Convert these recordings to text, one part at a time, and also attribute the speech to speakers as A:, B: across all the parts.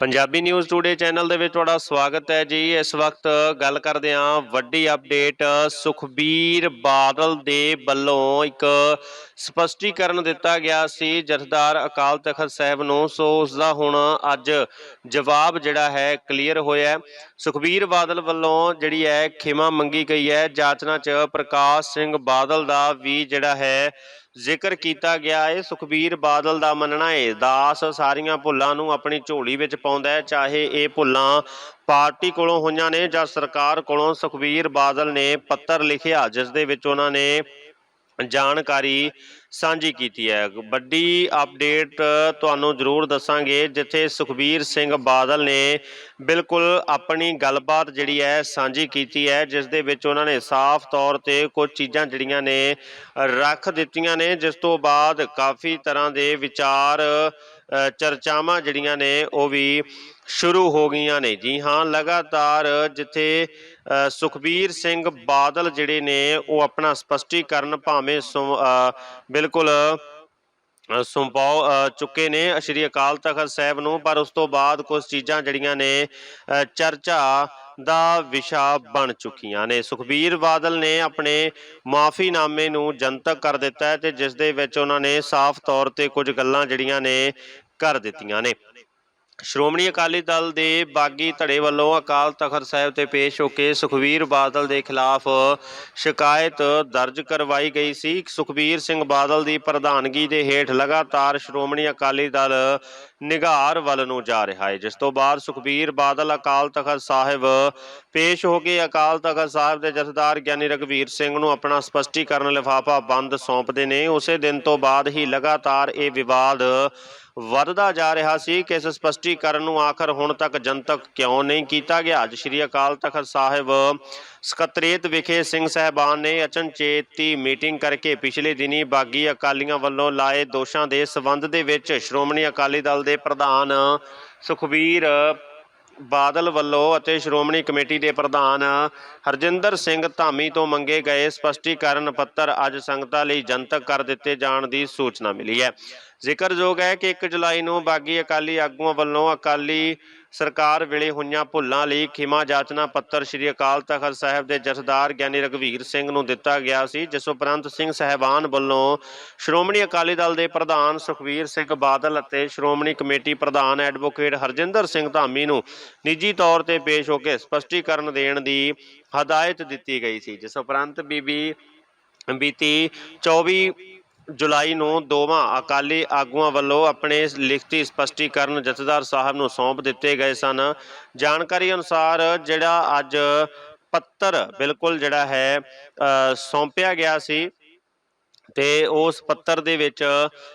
A: Punjabi news today channel ਦੇ ਵਿੱਚ ਤੁਹਾਡਾ ਸਵਾਗਤ ਹੈ ਜੀ। ਇਸ ਵਕਤ ਗੱਲ ਕਰਦੇ ਹਾਂ ਵੱਡੀ ਅਪਡੇਟ ਸੁਖਬੀਰ ਬਾਦਲ ਦੇ ਵੱਲੋਂ ਇੱਕ ਸਪਸ਼ਟੀਕਰਨ ਦਿੱਤਾ ਗਿਆ ਸੀ ਜਥੇਦਾਰ ਅਕਾਲ ਤਖਤ ਸਾਹਿਬ ਨੂੰ। ਸੋ ਉਸ ਦਾ ਹੁਣ ਅੱਜ ਜਵਾਬ ਜਿਹੜਾ ਹੈ ਕਲੀਅਰ ਹੋਇਆ ਸੁਖਬੀਰ ਬਾਦਲ ਵੱਲੋਂ ਜਿਹੜੀ ਹੈ ਖਿਮਾ ਮੰਗੀ ਗਈ ਹੈ। ਜਾਚਨਾ ਚ ਪ੍ਰਕਾਸ਼ ਸਿੰਘ ਬਾਦਲ ਦਾ ਵੀ ਜਿਹੜਾ ਹੈ ਜ਼ਿਕਰ ਕੀਤਾ ਗਿਆ ਹੈ, ਸੁਖਬੀਰ ਬਾਦਲ ਦਾ ਮੰਨਣਾ ਹੈ, ਦਾਸ ਸਾਰੀਆਂ ਭੁੱਲਾਂ ਨੂੰ ਆਪਣੀ ਝੋਲੀ ਵਿੱਚ ਪਾਉਂਦਾ ਹੈ, ਚਾਹੇ ਇਹ ਭੁੱਲਾਂ ਪਾਰਟੀ ਕੋਲੋਂ ਹੋਈਆਂ ਨੇ ਜਾਂ ਸਰਕਾਰ ਕੋਲੋਂ, ਸੁਖਬੀਰ ਬਾਦਲ ਨੇ ਪੱਤਰ ਲਿਖਿਆ, ਜਿਸ ਦੇ ਵਿੱਚ ਉਹਨਾਂ ਨੇ ਜਾਣਕਾਰੀ ਸਾਂਝੀ ਕੀਤੀ ਹੈ। ਵੱਡੀ ਅਪਡੇਟ ਤੁਹਾਨੂੰ ਜ਼ਰੂਰ ਦੱਸਾਂਗੇ, ਜਿੱਥੇ ਸੁਖਬੀਰ ਸਿੰਘ ਬਾਦਲ ਨੇ ਬਿਲਕੁਲ ਆਪਣੀ ਗੱਲਬਾਤ ਜਿਹੜੀ ਹੈ ਸਾਂਝੀ ਕੀਤੀ ਹੈ, ਜਿਸ ਦੇ ਵਿੱਚ ਉਹਨਾਂ ਨੇ ਸਾਫ਼ ਤੌਰ ਤੇ ਕੁਝ ਚੀਜ਼ਾਂ ਜਿਹੜੀਆਂ ਨੇ ਰੱਖ ਦਿੱਤੀਆਂ ਨੇ। ਜਿਸ ਤੋਂ ਬਾਅਦ ਕਾਫੀ ਤਰ੍ਹਾਂ ਦੇ ਵਿਚਾਰ ਚਰਚਾਵਾਂ ਜਿਹੜੀਆਂ ਨੇ ਉਹ ਵੀ ਸ਼ੁਰੂ ਹੋ ਗਈਆਂ ਨੇ। ਜੀ ਹਾਂ ਲਗਾਤਾਰ ਜਿੱਥੇ ਅ, ਸੁਖਬੀਰ ਸਿੰਘ ਬਾਦਲ ਜਿਹੜੇ ਨੇ ਉਹ ਆਪਣਾ ਸਪਸ਼ਟੀਕਰਨ ਭਾਵੇਂ ਸੁ- ਅ, ਬਿਲਕੁਲ ਅ, ਸੁਣਪਾਉ ਚੁੱਕੇ ਨੇ ਸ਼੍ਰੀ ਅਕਾਲ ਤਖਤ ਸਾਹਿਬ ਨੂੰ ਪਰ ਉਸ ਤੋਂ ਬਾਅਦ ਕੁਝ ਚੀਜ਼ਾਂ ਜਿਹੜੀਆਂ ਨੇ ਅ, ਚਰਚਾ ਦਾ ਵਿਸ਼ਾ ਬਣ ਚੁੱਕੀਆਂ ਨੇ। ਸੁਖਬੀਰ ਬਾਦਲ ਨੇ ਆਪਣੇ ਮਾਫੀਨਾਮੇ ਨੂੰ ਜਨਤਕ ਕਰ ਦਿੱਤਾ ਹੈ ਤੇ ਜਿਸ ਦੇ ਵਿੱਚ ਉਹਨਾਂ ਨੇ ਸਾਫ਼ ਤੌਰ ਤੇ ਕੁਝ ਗੱਲਾਂ ਜਿਹੜੀਆਂ ਨੇ ਕਰ ਦਿੱਤੀਆਂ ਨੇ। ਸ਼੍ਰੋਮਣੀ ਅਕਾਲੀ ਦਲ ਦੇ ਬਾਗੀ ਧੜੇ ਵੱਲੋਂ ਅਕਾਲ ਤਖਤ ਸਾਹਿਬ ਤੇ ਪੇਸ਼ ਹੋ ਕੇ ਸੁਖਬੀਰ ਬਾਦਲ ਦੇ ਖਿਲਾਫ ਸ਼ਿਕਾਇਤ ਦਰਜ ਕਰਵਾਈ ਗਈ ਸੀ। ਸੁਖਬੀਰ ਸਿੰਘ ਬਾਦਲ ਦੀ ਪ੍ਰਧਾਨਗੀ ਦੇ ਹੇਠ ਲਗਾਤਾਰ ਸ਼੍ਰੋਮਣੀ ਅਕਾਲੀ ਦਲ ਨਿਗਾਰ ਵੱਲ ਨੂੰ ਜਾ ਰਿਹਾ ਹੈ ਜਿਸ ਤੋਂ ਬਾਅਦ ਸੁਖਬੀਰ ਬਾਦਲ ਅਕਾਲ ਤਖਤ ਸਾਹਿਬ ਪੇਸ਼ ਹੋ ਕੇ ਅਕਾਲ ਤਖਤ ਸਾਹਿਬ ਦੇ ਜਥੇਦਾਰ ਗਿਆਨੀ ਰਘਵੀਰ ਸਿੰਘ ਨੂੰ ਆਪਣਾ ਸਪਸ਼ਟੀਕਰਨ ਲਿਫਾਫਾ ਬੰਦ ਸੌਂਪਦੇ ਨੇ। ਉਸੇ ਦਿਨ ਤੋਂ ਬਾਅਦ ਹੀ ਲਗਾਤਾਰ ਇਹ ਵਿਵਾਦ ਵੱਧਦਾ ਜਾ ਰਿਹਾ ਸੀ ਕਿ ਇਸ ਸਪਸ਼ਟੀਕਰਨ ਨੂੰ ਆਖਰ ਹੁਣ ਤੱਕ ਜਨਤਕ ਕਿਉਂ ਨਹੀਂ ਕੀਤਾ ਗਿਆ? ਅੱਜ ਸ਼੍ਰੀ ਅਕਾਲ ਤਖਤ ਸਾਹਿਬ ਸਕੱਤਰੇਤ ਵਿਖੇ ਸਿੰਘ ਸਹਿਬਾਨ ਨੇ ਅਚਨਚੇਤੀ ਮੀਟਿੰਗ ਕਰਕੇ ਪਿਛਲੇ ਦਿਨੀ ਬਾਗੀ ਅਕਾਲੀਆਂ ਵੱਲੋਂ ਲਾਏ ਦੋਸ਼ਾਂ ਦੇ ਸਬੰਧ ਦੇ ਵਿੱਚ ਸ਼੍ਰੋਮਣੀ ਅਕਾਲੀ ਦਲ ਦੇ ਪ੍ਰਧਾਨ ਸੁਖਬੀਰ ਬਾਦਲ ਵੱਲੋਂ ਅਤੇ ਸ਼੍ਰੋਮਣੀ ਕਮੇਟੀ ਦੇ ਪ੍ਰਧਾਨ ਹਰਜਿੰਦਰ ਸਿੰਘ ਧਾਮੀ ਤੋਂ ਮੰਗੇ ਗਏ ਸਪਸ਼ਟੀਕਰਨ ਪੱਤਰ ਅੱਜ ਸੰਗਤਾਂ ਲਈ ਜਨਤਕ ਕਰ ਦਿੱਤੇ ਜਾਣ ਦੀ ਸੂਚਨਾ ਮਿਲੀ ਹੈ। ਜ਼ਿਕਰਯੋਗ ਹੈ ਕਿ 1 ਜੁਲਾਈ ਨੂੰ ਬਾਗੀ ਅਕਾਲੀ ਆਗੂਆਂ ਵੱਲੋਂ ਅਕਾਲੀ ਸਰਕਾਰ ਵੇਲੇ ਹੋਈਆਂ ਭੁੱਲਾਂ ਲਈ ਖਿਮਾ ਜਾਚਨਾ ਪੱਤਰ ਸ੍ਰੀ ਅਕਾਲ ਤਖਤ ਸਾਹਿਬ ਦੇ ਜਥੇਦਾਰ ਗਿਆਨੀ ਰਘਵੀਰ ਸਿੰਘ ਨੂੰ ਦਿੱਤਾ ਗਿਆ ਸੀ, ਜਿਸ ਉਪਰੰਤ ਸਿੰਘ ਸਹਿਬਾਨ ਵੱਲੋਂ ਸ਼੍ਰੋਮਣੀ ਅਕਾਲੀ ਦਲ ਦੇ ਪ੍ਰਧਾਨ ਸੁਖਬੀਰ ਸਿੰਘ ਬਾਦਲ ਅਤੇ ਸ਼੍ਰੋਮਣੀ ਕਮੇਟੀ ਪ੍ਰਧਾਨ ਐਡਵੋਕੇਟ ਹਰਜਿੰਦਰ ਸਿੰਘ ਧਾਮੀ ਨੂੰ ਨਿੱਜੀ ਤੌਰ ਤੇ ਪੇਸ਼ ਹੋ ਕੇ ਸਪਸ਼ਟੀਕਰਨ ਦੇਣ ਦੀ ਹਦਾਇਤ ਦਿੱਤੀ ਗਈ ਸੀ, ਜਿਸ ਉਪਰੰਤ ਬੀਬੀ ਬੀਤੀ 24 ਜੁਲਾਈ ਨੂੰ ਦੋਵਾਂ ਅਕਾਲੀ ਆਗੂਆਂ ਵੱਲੋਂ ਆਪਣੇ ਲਿਖਤੀ ਸਪਸ਼ਟੀਕਰਨ ਜਥੇਦਾਰ ਸਾਹਿਬ ਨੂੰ ਸੌਂਪ ਦਿੱਤੇ ਗਏ ਸਨ। ਜਾਣਕਾਰੀ ਅਨੁਸਾਰ ਜਿਹੜਾ ਅੱਜ ਪੱਤਰ ਬਿਲਕੁਲ ਜਿਹੜਾ ਹੈ ਸੌਂਪਿਆ ਗਿਆ ਸੀ। ਤੇ ਉਸ ਪੱਤਰ ਦੇ ਵਿੱਚ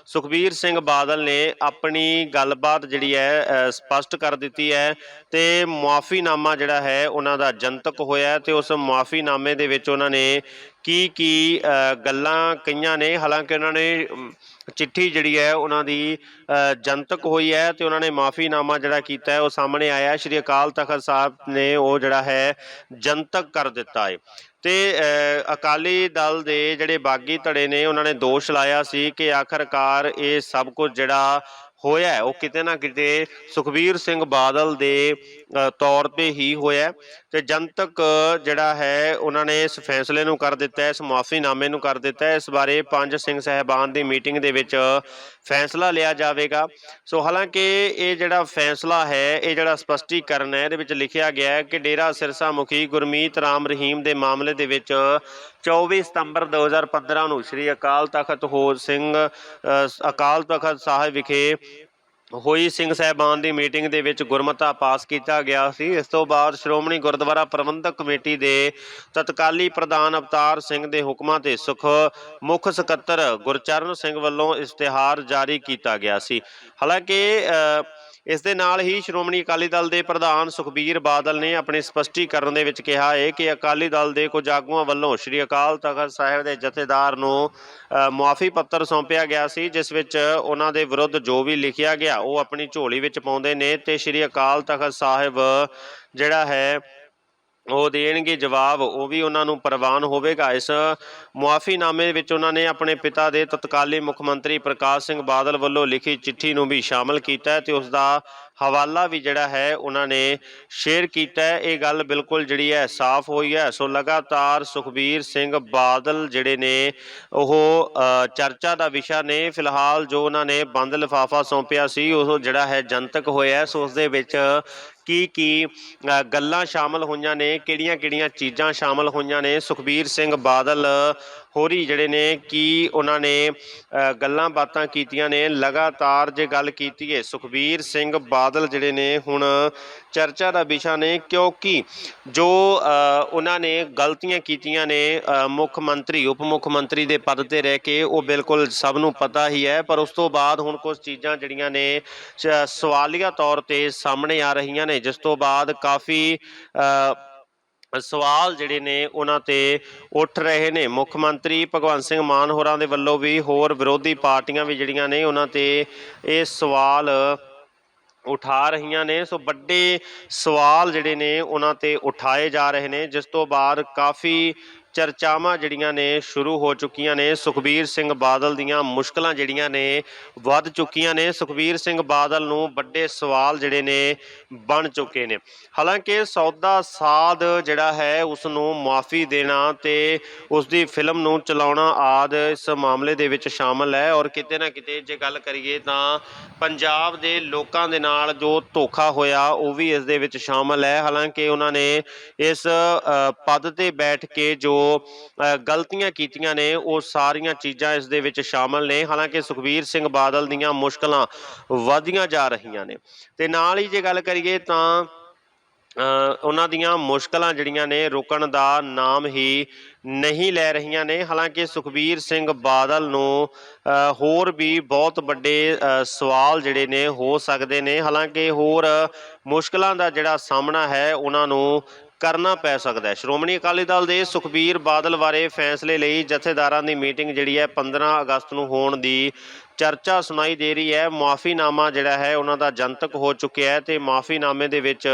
A: ਸੁਖਬੀਰ ਸਿੰਘ ਬਾਦਲ ਨੇ ਆਪਣੀ ਗੱਲਬਾਤ ਜਿਹੜੀ ਹੈ ਸਪਸ਼ਟ ਕਰ ਦਿੱਤੀ ਹੈ ਤੇ ਮੁਆਫੀਨਾਮਾ ਜਿਹੜਾ ਹੈ, ਉਹਨਾਂ ਦਾ ਜਨਤਕ ਹੋਇਆ ਹੈ ਤੇ ਉਸ ਮੁਆਫੀਨਾਮੇ ਦੇ ਵਿੱਚ ਉਹਨਾਂ ਨੇ ਕੀ ਕੀ ਗੱਲਾਂ ਕਹੀਆਂ ਨੇ, ਹਾਲਾਂਕਿ ਉਹਨਾਂ ਨੇ ਚਿੱਠੀ ਜਿਹੜੀ ਹੈ, ਉਹਨਾਂ ਦੀ ਜਨਤਕ ਹੋਈ ਹੈ ਤੇ ਉਹਨਾਂ ਨੇ ਮਾਫੀਨਾਮਾ ਜਿਹੜਾ ਕੀਤਾ ਹੈ, ਉਹ ਸਾਹਮਣੇ ਆਇਆ ਸ਼੍ਰੀ ਅਕਾਲ ਤਖਤ ਸਾਹਿਬ ਨੇ ਉਹ ਜਿਹੜਾ ਹੈ, ਜਨਤਕ ਕਰ ਦਿੱਤਾ ਹੈ। ਤੇ ਅਕਾਲੀ ਦਲ ਦੇ ਜਿਹੜੇ ਬਾਗੀ ਧੜੇ ਨੇ ਉਹਨਾਂ ਨੇ ਦੋਸ਼ ਲਾਇਆ ਸੀ ਕਿ ਆਖਰਕਾਰ ਇਹ ਸਭ ਕੁਝ ਜਿਹੜਾ ਹੋਇਆ ਉਹ ਕਿਤੇ ਨਾ ਕਿਤੇ ਸੁਖਬੀਰ ਸਿੰਘ ਬਾਦਲ ਦੇ ਅ, ਤੌਰ ਤੇ ਹੀ ਹੋਇਆ ਤੇ ਜਨਤਕ ਜਿਹੜਾ ਹੈ, ਉਹਨਾਂ ਨੇ ਇਸ ਫੈਸਲੇ ਨੂੰ ਕਰ ਦਿੱਤਾ ਹੈ, ਇਸ ਮੁਆਫੀਨਾਮੇ ਨੂੰ ਕਰ ਦਿੱਤਾ ਹੈ, ਇਸ ਬਾਰੇ ਪੰਜ ਸਿੰਘ ਸਹਿਬਾਨ ਦੀ ਮੀਟਿੰਗ ਦੇ ਵਿੱਚ ਫੈਸਲਾ ਲਿਆ ਜਾਵੇਗਾ। ਸੋ ਹਾਲਾਂਕਿ ਇਹ ਜਿਹੜਾ ਫੈਸਲਾ ਹੈ, ਇਹ ਜਿਹੜਾ ਸਪਸ਼ਟੀਕਰਨ ਹੈ, ਇਹਦੇ ਵਿੱਚ ਲਿਖਿਆ ਗਿਆ ਹੈ ਕਿ ਡੇਰਾ ਸਿਰਸਾ ਮੁਖੀ ਗੁਰਮੀਤ ਰਾਮ ਰਹੀਮ ਦੇ ਮਾਮਲੇ ਦੇ ਵਿੱਚ 24 ਸਤੰਬਰ 2015 ਨੂੰ ਸ੍ਰੀ ਅਕਾਲ ਤਖਤ ਹੋ ਸਿੰਘ ਅਕਾਲ ਤਖਤ ਸਾਹਿਬ ਵਿਖੇ ਹੋਈ ਸਿੰਘ ਸਹਿਬਾਨ ਦੀ ਮੀਟਿੰਗ ਦੇ ਵਿੱਚ ਗੁਰਮਤਾ ਪਾਸ ਕੀਤਾ ਗਿਆ ਸੀ। ਇਸ ਤੋਂ ਬਾਅਦ ਸ਼੍ਰੋਮਣੀ ਗੁਰਦੁਆਰਾ ਪ੍ਰਬੰਧਕ ਕਮੇਟੀ ਦੇ ਤਤਕਾਲੀ ਪ੍ਰਧਾਨ ਅਵਤਾਰ ਸਿੰਘ ਦੇ ਹੁਕਮਾਂ ਤੇ ਸੁਖ ਮੁੱਖ ਸਕੱਤਰ ਗੁਰਚਰਨ ਸਿੰਘ ਵੱਲੋਂ ਇਸ਼ਤਿਹਾਰ ਜਾਰੀ ਕੀਤਾ ਗਿਆ ਸੀ। ਹਾਲਾਂਕਿ ਇਸ ਦੇ ਨਾਲ ਹੀ ਸ਼੍ਰੋਮਣੀ ਅਕਾਲੀ ਦਲ ਦੇ ਪ੍ਰਧਾਨ ਸੁਖਬੀਰ ਬਾਦਲ ਨੇ ਆਪਣੇ ਸਪਸ਼ਟੀਕਰਨ ਦੇ ਵਿੱਚ ਕਿਹਾ ਹੈ ਕਿ ਅਕਾਲੀ ਦਲ ਦੇ ਕੁਝ ਆਗੂਆਂ ਵੱਲੋਂ ਸ੍ਰੀ ਅਕਾਲ ਤਖਤ ਸਾਹਿਬ ਦੇ ਜਥੇਦਾਰ ਨੂੰ ਮੁਆਫੀ ਪੱਤਰ ਸੌਂਪਿਆ ਗਿਆ ਸੀ, ਜਿਸ ਵਿੱਚ ਉਹਨਾਂ ਦੇ ਵਿਰੁੱਧ ਜੋ ਵੀ ਲਿਖਿਆ ਗਿਆ ਉਹ ਆਪਣੀ ਝੋਲੀ ਵਿੱਚ ਪਾਉਂਦੇ ਨੇ ਤੇ ਸ੍ਰੀ ਅਕਾਲ ਤਖਤ ਸਾਹਿਬ ਜਿਹੜਾ ਹੈ ਉਹ ਦੇਣਗੇ ਜਵਾਬ, ਉਹ ਵੀ ਉਹਨਾਂ ਨੂੰ ਪ੍ਰਵਾਨ ਹੋਵੇਗਾ। ਇਸ ਮੁਆਫੀਨਾਮੇ ਵਿੱਚ ਉਹਨਾਂ ਨੇ ਆਪਣੇ ਪਿਤਾ ਦੇ ਤਤਕਾਲੀ ਮੁੱਖ ਮੰਤਰੀ ਪ੍ਰਕਾਸ਼ ਸਿੰਘ ਬਾਦਲ ਵੱਲੋਂ ਲਿਖੀ ਚਿੱਠੀ ਨੂੰ ਵੀ ਸ਼ਾਮਲ ਕੀਤਾ ਤੇ ਉਸ ਦਾ ਹਵਾਲਾ ਵੀ ਜਿਹੜਾ ਹੈ, ਉਹਨਾਂ ਨੇ ਸ਼ੇਅਰ ਕੀਤਾ ਹੈ। ਇਹ ਗੱਲ ਬਿਲਕੁਲ ਜਿਹੜੀ ਹੈ, ਸਾਫ਼ ਹੋਈ ਹੈ। ਸੋ ਲਗਾਤਾਰ ਸੁਖਬੀਰ ਸਿੰਘ ਬਾਦਲ ਜਿਹੜੇ ਨੇ, ਉਹ ਚਰਚਾ ਦਾ ਵਿਸ਼ਾ ਨੇ। ਫਿਲਹਾਲ ਜੋ ਉਹਨਾਂ ਨੇ ਬੰਦ ਲਿਫਾਫਾ ਸੌਂਪਿਆ ਸੀ, ਉਹ ਜਿਹੜਾ ਹੈ ਜਨਤਕ ਹੋਇਆ ਸੋ ਉਸ ਦੇ ਵਿੱਚ ਕੀ ਕੀ ਗੱਲਾਂ ਸ਼ਾਮਲ ਹੋਈਆਂ ਨੇ, ਕਿਹੜੀਆਂ ਕਿਹੜੀਆਂ ਚੀਜ਼ਾਂ ਸ਼ਾਮਲ ਹੋਈਆਂ ਨੇ। ਸੁਖਬੀਰ ਸਿੰਘ ਬਾਦਲ ਹੋਰੀ ਜਿਹੜੇ ਨੇ ਕੀ ਉਹਨਾਂ ਨੇ ਗੱਲਾਂ ਬਾਤਾਂ ਕੀਤੀਆਂ ਨੇ, ਲਗਾਤਾਰ ਜੇ ਗੱਲ ਕੀਤੀ ਹੈ ਸੁਖਬੀਰ ਸਿੰਘ ਬਾਦਲ ਜਿਹੜੇ ਨੇ ਹੁਣ ਚਰਚਾ ਦਾ ਵਿਸ਼ਾ ਨੇ, ਕਿਉਂਕਿ ਜੋ ਉਹਨਾਂ ਨੇ ਗਲਤੀਆਂ ਕੀਤੀਆਂ ਨੇ ਮੁੱਖ ਮੰਤਰੀ, ਉਪ ਮੁੱਖ ਮੰਤਰੀ ਦੇ ਪਦ ਤੇ ਰਹਿ ਕੇ, ਉਹ ਬਿਲਕੁਲ ਸਭ ਨੂੰ ਪਤਾ ਹੀ ਹੈ, ਪਰ ਉਸ ਤੋਂ ਬਾਅਦ ਹੁਣ ਕੁਝ ਚੀਜ਼ਾਂ ਜਿਹੜੀਆਂ ਨੇ ਸਵਾਲੀਆ ਤੌਰ ਤੇ ਸਾਹਮਣੇ ਆ ਰਹੀਆਂ ਨੇ, ਜਿਸ ਤੋਂ ਬਾਅਦ ਕਾਫੀ ਸਵਾਲ ਜਿਹੜੇ ਨੇ ਉਹਨਾਂ ਤੇ ਉੱਠ ਰਹੇ ਨੇ। ਮੁੱਖ ਮੰਤਰੀ ਭਗਵੰਤ ਸਿੰਘ ਮਾਨ ਹੋਰਾਂ ਦੇ ਵੱਲੋਂ ਵੀ ਹੋਰ ਵਿਰੋਧੀ ਪਾਰਟੀਆਂ ਵੀ ਜਿਹੜੀਆਂ ਨੇ ਉਹਨਾਂ ਤੇ ਇਹ ਸਵਾਲ ਉਠਾ ਰਹੀਆਂ ਨੇ। ਸੋ ਵੱਡੇ ਸਵਾਲ ਜਿਹੜੇ ਨੇ ਉਹਨਾਂ ਤੇ ਉਠਾਏ ਜਾ ਰਹੇ ਨੇ। ਜਿਸ ਤੋਂ ਬਾਅਦ ਕਾਫੀ ਚਰਚਾਵਾਂ ਜਿਹੜੀਆਂ ਨੇ ਸ਼ੁਰੂ ਹੋ ਚੁੱਕੀਆਂ ਨੇ। ਸੁਖਬੀਰ ਸਿੰਘ ਬਾਦਲ ਦੀਆਂ ਮੁਸ਼ਕਲਾਂ ਜਿਹੜੀਆਂ ਨੇ ਵੱਧ ਚੁੱਕੀਆਂ ਨੇ। ਸੁਖਬੀਰ ਸਿੰਘ ਬਾਦਲ ਨੂੰ ਵੱਡੇ ਸਵਾਲ ਜਿਹੜੇ ਨੇ ਬਣ ਚੁੱਕੇ ਨੇ। ਹਾਲਾਂਕਿ ਸੌਦਾ ਸਾਧ ਜਿਹੜਾ ਹੈ ਉਸ ਨੂੰ ਮਾਫੀ ਦੇਣਾ ਤੇ ਉਸ ਦੀ ਫਿਲਮ ਨੂੰ ਚਲਾਉਣਾ ਆਦ ਇਸ ਮਾਮਲੇ ਦੇ ਵਿੱਚ ਸ਼ਾਮਲ ਹੈ। ਔਰ ਕਿਤੇ ਨਾ ਕਿਤੇ ਜੇ ਗੱਲ ਕਰੀਏ ਤਾਂ ਪੰਜਾਬ ਦੇ ਲੋਕਾਂ ਦੇ ਨਾਲ ਜੋ ਧੋਖਾ ਹੋਇਆ, ਉਹ ਵੀ ਇਸ ਦੇ ਵਿੱਚ ਸ਼ਾਮਲ ਹੈ। ਹਾਲਾਂਕਿ ਉਹਨਾਂ ਨੇ ਇਸ ਪਦ ਤੇ ਬੈਠ ਕੇ ਜੋ ਗਲਤੀਆਂ ਕੀਤੀਆਂ ਨੇ ਉਹ ਸਾਰੀਆਂ ਚੀਜ਼ਾਂ ਇਸ ਦੇ ਵਿੱਚ ਸ਼ਾਮਲ ਨੇ। ਹਾਲਾਂਕਿ ਸੁਖਬੀਰ ਸਿੰਘ ਬਾਦਲ ਦੀਆਂ ਮੁਸ਼ਕਲਾਂ ਵਧੀਆਂ ਜਾ ਰਹੀਆਂ ਨੇ। ਤੇ ਨਾਲ ਹੀ ਜੇ ਗੱਲ ਕਰੀਏ ਤਾਂ ਉਹਨਾਂ ਦੀਆਂ ਮੁਸ਼ਕਲਾਂ ਜਿਹੜੀਆਂ ਨੇ ਰੁਕਣ ਦਾ ਨਾਮ ਹੀ ਨਹੀਂ ਲੈ ਰਹੀਆਂ ਨੇ। ਹਾਲਾਂਕਿ ਸੁਖਬੀਰ ਸਿੰਘ ਬਾਦਲ ਨੂੰ ਅ, ਹੋਰ ਵੀ ਬਹੁਤ ਵੱਡੇ ਅ, ਸਵਾਲ ਜਿਹੜੇ ਨੇ ਹੋ ਸਕਦੇ ਨੇ। ਹਾਲਾਂਕਿ ਹੋਰ ਮੁਸ਼ਕਲਾਂ ਦਾ ਜਿਹੜਾ ਸਾਹਮਣਾ ਹੈ ਉਹਨਾਂ ਨੂੰ ਕਰਨਾ ਪੈ ਸਕਦਾ ਹੈ। ਸ਼੍ਰੋਮਣੀ ਅਕਾਲੀ ਦਲ ਦੇ ਸੁਖਬੀਰ ਬਾਦਲ ਬਾਰੇ ਫੈਸਲੇ ਲਈ ਜਥੇਦਾਰਾਂ ਦੀ ਮੀਟਿੰਗ ਜਿਹੜੀ ਹੈ 15 ਅਗਸਤ ਨੂੰ ਹੋਣ ਦੀ ਚਰਚਾ ਸੁਣਾਈ ਦੇ ਰਹੀ ਹੈ। ਮਾਫੀਨਾਮਾ ਜਿਹੜਾ ਹੈ, ਉਹਨਾਂ ਦਾ ਜਨਤਕ ਹੋ ਚੁੱਕਿਆ ਹੈ ਤੇ ਮਾਫੀਨਾਮੇ ਦੇ ਵਿੱਚ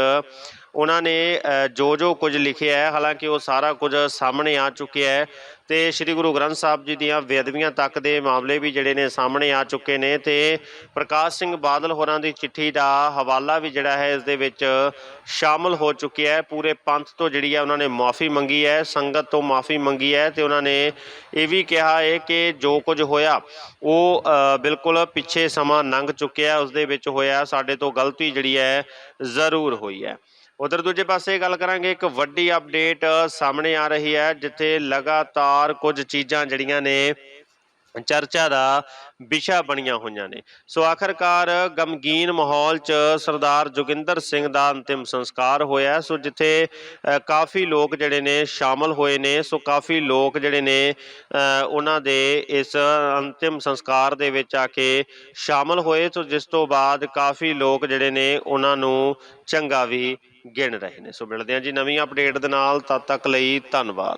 A: ਉਹਨਾਂ ਨੇ ਜੋ ਜੋ ਕੁਝ ਲਿਖਿਆ ਹੈ, ਹਾਲਾਂਕਿ ਉਹ ਸਾਰਾ ਕੁਝ ਸਾਹਮਣੇ ਆ ਚੁੱਕਿਆ ਹੈ ਤੇ ਸ੍ਰੀ ਗੁਰੂ ਗ੍ਰੰਥ ਸਾਹਿਬ ਜੀ ਦੀਆਂ ਬੇਅਦਬੀਆਂ ਤੱਕ ਦੇ ਮਾਮਲੇ ਵੀ ਜਿਹੜੇ ਨੇ ਸਾਹਮਣੇ ਆ ਚੁੱਕੇ ਨੇ ਤੇ ਪ੍ਰਕਾਸ਼ ਸਿੰਘ ਬਾਦਲ ਹੋਰਾਂ ਦੀ ਚਿੱਠੀ ਦਾ ਹਵਾਲਾ ਵੀ ਜਿਹੜਾ ਹੈ ਇਸ ਦੇ ਵਿੱਚ ਸ਼ਾਮਲ ਹੋ ਚੁੱਕਿਆ ਹੈ। ਪੂਰੇ ਪੰਥ ਤੋਂ ਜਿਹੜੀ ਹੈ ਉਹਨਾਂ ਨੇ ਮਾਫੀ ਮੰਗੀ ਹੈ, ਸੰਗਤ ਤੋਂ ਮਾਫੀ ਮੰਗੀ ਹੈ ਤੇ ਉਹਨਾਂ ਨੇ ਇਹ ਵੀ ਕਿਹਾ ਹੈ ਕਿ ਜੋ ਕੁਝ ਹੋਇਆ, ਉਹ ਬਿਲਕੁਲ ਪਿੱਛੇ ਸਮਾਂ ਲੰਘ ਚੁੱਕਿਆ, ਉਸ ਦੇ ਵਿੱਚ ਹੋਇਆ ਸਾਡੇ ਤੋਂ ਗਲਤੀ ਜਿਹੜੀ ਹੈ ਜ਼ਰੂਰ ਹੋਈ ਹੈ। ਉਧਰ ਦੂਜੇ ਪਾਸੇ ਗੱਲ ਕਰਾਂਗੇ, ਇੱਕ ਵੱਡੀ ਅਪਡੇਟ ਸਾਹਮਣੇ ਆ ਰਹੀ ਹੈ, ਜਿੱਥੇ ਲਗਾਤਾਰ ਕੁਝ ਚੀਜ਼ਾਂ ਜਿਹੜੀਆਂ ਨੇ ਚਰਚਾ ਦਾ ਵਿਸ਼ਾ ਬਣੀਆਂ ਹੋਈਆਂ ਨੇ। ਸੋ ਆਖਰਕਾਰ ਗਮਗੀਨ ਮਾਹੌਲ 'ਚ ਸਰਦਾਰ ਜੋਗਿੰਦਰ ਸਿੰਘ ਦਾ ਅੰਤਿਮ ਸੰਸਕਾਰ ਹੋਇਆ ਸੋ ਜਿੱਥੇ ਕਾਫੀ ਲੋਕ ਜਿਹੜੇ ਨੇ ਸ਼ਾਮਲ ਹੋਏ ਨੇ, ਸੋ ਕਾਫੀ ਲੋਕ ਜਿਹੜੇ ਨੇ ਉਹਨਾਂ ਦੇ ਇਸ ਅੰਤਿਮ ਸੰਸਕਾਰ ਦੇ ਵਿੱਚ ਆ ਕੇ ਸ਼ਾਮਲ ਹੋਏ। ਸੋ ਜਿਸ ਤੋਂ ਬਾਅਦ ਕਾਫੀ ਲੋਕ ਜਿਹੜੇ ਨੇ ਉਹਨਾਂ ਨੂੰ ਚੰਗਾ ਵੀ ਗਿਣ ਰਹੇ ਨੇ। ਸੋ ਮਿਲਦੇ ਹਾਂ ਜੀ ਨਵੀਂ ਅਪਡੇਟ ਦੇ ਨਾਲ। ਤਦ ਤੱਕ ਲਈ ਧੰਨਵਾਦ।